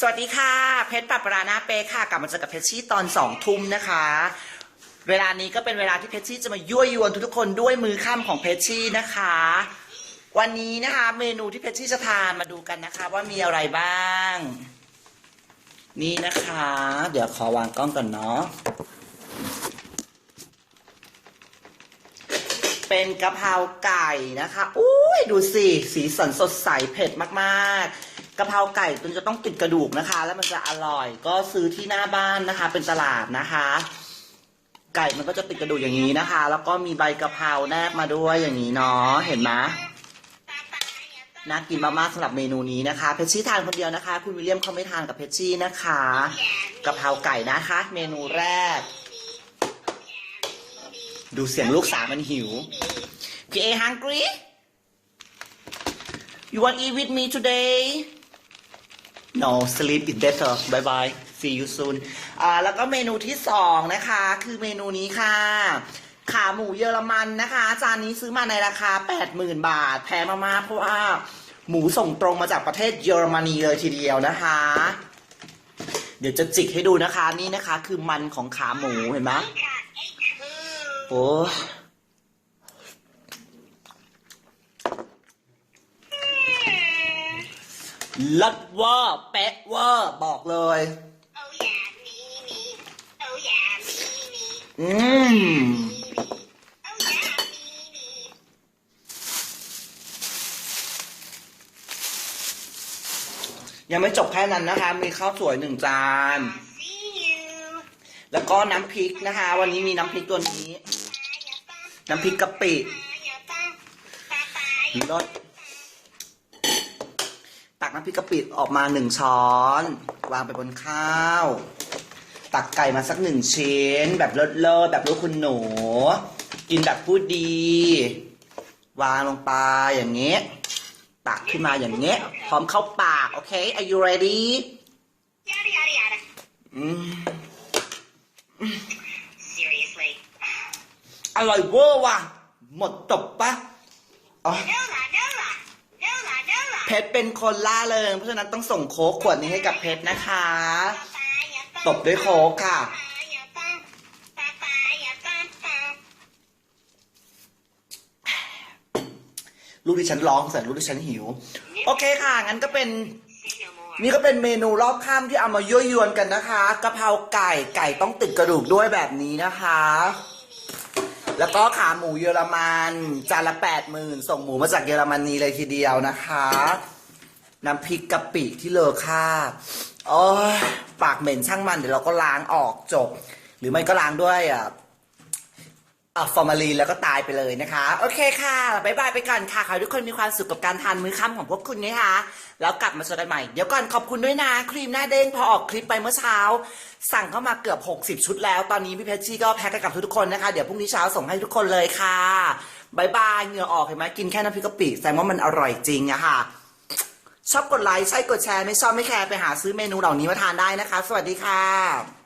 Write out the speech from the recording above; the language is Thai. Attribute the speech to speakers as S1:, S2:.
S1: สวัสดีค่ะ เพชรปับปรานาเป๊ค่ะ กลับมาเจอกับเพชรชี่ตอนสองทุ่มนะคะ เวลานี้ก็เป็นเวลาที่เพชรชี่จะมายั่วยวนทุกๆคนด้วยมือข้ามของเพชรชี่นะคะ วันนี้นะคะเมนูที่เพชรชี่จะทานมาดูกันนะคะ ว่ามีอะไรบ้าง นี่นะคะ เดี๋ยวขอวางกล้องก่อนเนาะเป็นกะเพราไก่นะคะอุ้ยดูสิสีสันสดใสเผ็ดมากๆ กะเพราไก่มันจะต้องติดกระดูกนะคะ แล้วมันจะอร่อย ก็ซื้อที่หน้าบ้านนะคะ เป็นตลาดนะคะ ไก่มันก็จะติดกระดูกอย่างนี้นะคะ แล้วก็มีใบกะเพราแนบมาด้วยอย่างนี้เนาะเห็นไหมน่ากินมากๆสำหรับเมนูนี้นะคะ เพชชี่ทานคนเดียวนะคะ คุณวิลเลียมเขาไม่ทานกับเพชชี่นะคะกะเพราไก่นะคะ เมนูแรก ดูเสียงลูกสาวมันหิวพี่เอ hungry you want eat with me today no sleep is better bye bye see you soon อ่าแล้วก็เมนูที่สองนะคะ คือเมนูนี้ค่ะ ขาหมูเยอรมันนะคะ จานนี้ซื้อมาในราคา 80,000 บาท แพงมากๆเพราะว่าหมูส่งตรงมาจากประเทศเยอรมนีเลยทีเดียวนะคะ เดี๋ยวจะจิกให้ดูนะคะ นี่นะคะ คือมันของขาหมูเห็นไหมโอ้ ลัดเว่าเป๊ะเว่าบอกเลย
S2: Oh yeah, me, me. Oh yeah, me, me.
S1: อืม
S2: Oh yeah, me, me.
S1: ยังไม่จบแค่นั้นนะคะ มีข้าวสวยหนึ่งจาน
S2: See you.
S1: แล้วก็น้ำพริกนะคะ วันนี้มีน้ำพริกตัวนี้ น้ำพริกกะปิรส ตักน้ำพริกกะปิออกมาหนึ่งช้อน วางไปบนข้าว ตักไก่มาสักหนึ่งชิ้น แบบเลิศๆแบบลูกคุณหนู กินแบบพูดดี วางลงไปอย่างเงี้ยตักขึ้นมาอย่างเงี้ยพร้อมเข้าปาก โอเค are you ready
S2: Yada yada yada.
S1: อืม
S2: Seriously.
S1: อร่อยเวอร์ว่ะ หมดจบปะอ๋อ เพชรเป็นคนล่าเริงเพราะฉะนั้นต้องส่งโค้กขวดนี้ให้กับเพชรนะคะ ตบด้วยโค้กค่ะ ลูกที่ฉันร้องเสร็จลูกที่ฉันหิว โอเคค่ะ งั้นก็เป็นนี่ก็เป็นเมนูรอบค่ำที่เอามายั่วยวนกันนะคะกะเพราไก่ไก่ต้องติดกระดูกด้วยแบบนี้นะคะ แล้วก็ขาหมูเยอรมันจานละแปดหมื่นส่งหมูมาจากเยอรมนีเลยทีเดียวนะคะ น้ำพริกกะปิที่เลอค่าโอ้ยปากเหม็นช่างมันเดี๋ยวเราก็ล้างออกจบ หรือไม่ก็ล้างด้วยอะ อะฟอร์มาลีนแล้วก็ตายไปเลยนะคะ โอเคค่ะบายบายไปก่อนค่ะ ขอให้ทุกคนมีความสุขกับการทานมื้อค่ำของพวกคุณนะคะ แล้วกลับมาเจอกันใหม่ เดี๋ยวก่อนขอบคุณด้วยนะ ครีมหน้าเด้งพอออกคลิปไปเมื่อเช้า สั่งเข้ามาเกือบ 60 ชุดแล้ว ตอนนี้พี่เพชรชี่ก็แพ็คให้กับทุกๆคนนะคะ เดี๋ยวพรุ่งนี้เช้าส่งให้ทุกคนเลยค่ะบายบายเหงื่อออกเห็นไหมกินแค่น้ำพริกกะปิแสดงว่ามันอร่อยจริงอะค่ะ ชอบกดไลค์ใช่กดแชร์ไม่ชอบไม่แคร์ไปหาซื้อเมนูเหล่านี้มาทานได้นะคะ สวัสดีค่ะ